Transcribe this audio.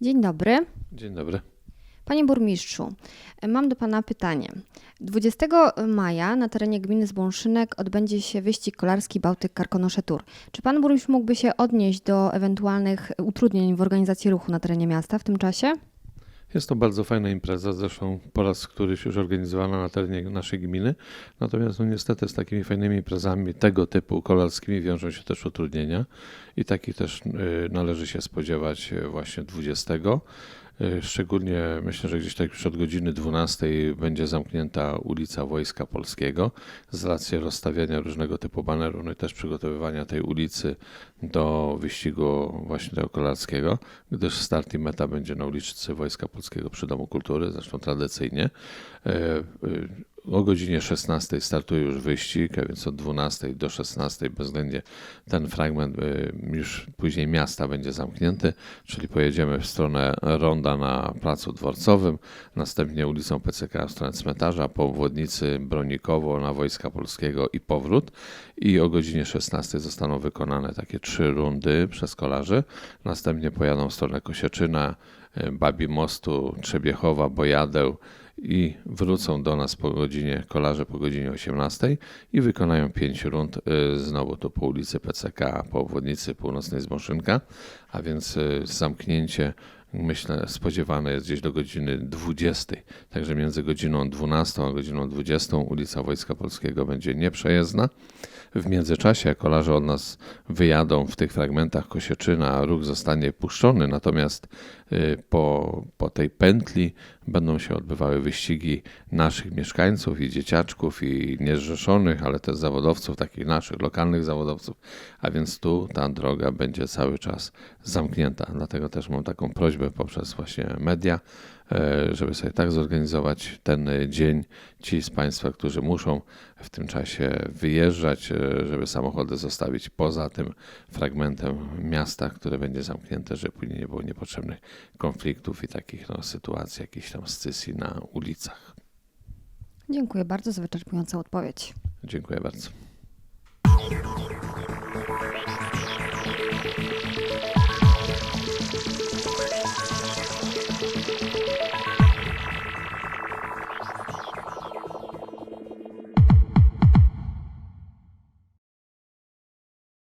Dzień dobry. Dzień dobry. Panie burmistrzu, mam do Pana pytanie. 20 maja na terenie gminy Zbąszynek odbędzie się wyścig kolarski Bałtyk Karkonosze Tour. Czy Pan burmistrz mógłby się odnieść do ewentualnych utrudnień w organizacji ruchu na terenie miasta w tym czasie? Jest to bardzo fajna impreza, zresztą po raz któryś już organizowana na terenie naszej gminy. Natomiast no niestety z takimi fajnymi imprezami tego typu kolarskimi wiążą się też utrudnienia i takich też y, należy się spodziewać y, właśnie 20. Y, Szczególnie myślę, że gdzieś tak już od godziny 12 będzie zamknięta ulica Wojska Polskiego z racji rozstawiania różnego typu banerów, no i też przygotowywania tej ulicy do wyścigu właśnie tego kolarskiego, gdyż start i meta będzie na ulicy Wojska Polskiego przy Domu Kultury, zresztą tradycyjnie. O godzinie 16 startuje już wyścig, a więc od 12 do 16 bezwzględnie ten fragment e, już później miasta będzie zamknięty, czyli pojedziemy w stronę ronda na placu dworcowym, następnie ulicą PCK w stronę cmentarza, po obwodnicy Bronikowo na Wojska Polskiego i powrót i o godzinie 16 zostaną wykonane takie trzy rundy przez kolarzy, następnie pojadą w stronę Kosieczyna, e, Babi Mostu, Trzebiechowa, Bojadeł i wrócą do nas po godzinie kolarze po godzinie 18 i wykonają pięć rund y, znowu to po ulicy PCK, po obwodnicy północnej Zmoszynka, a więc y, zamknięcie myślę spodziewane jest gdzieś do godziny 20. Także między godziną 12 a godziną 20 ulica Wojska Polskiego będzie nieprzejezdna. W międzyczasie kolarze od nas wyjadą w tych fragmentach Kosieczyna, a ruch zostanie puszczony, natomiast y, po, po tej pętli będą się odbywały wyścigi naszych mieszkańców i dzieciaczków i niezrzeszonych, ale też zawodowców, takich naszych lokalnych zawodowców, a więc tu ta droga będzie cały czas zamknięta. Dlatego też mam taką prośbę poprzez właśnie media, żeby sobie tak zorganizować ten dzień. Ci z Państwa, którzy muszą w tym czasie wyjeżdżać, e, żeby samochody zostawić poza tym fragmentem miasta, które będzie zamknięte, żeby później nie było niepotrzebnych konfliktów i takich no, sytuacji, jakichś tam scysji na ulicach. Dziękuję bardzo za wyczerpującą odpowiedź. Dziękuję bardzo.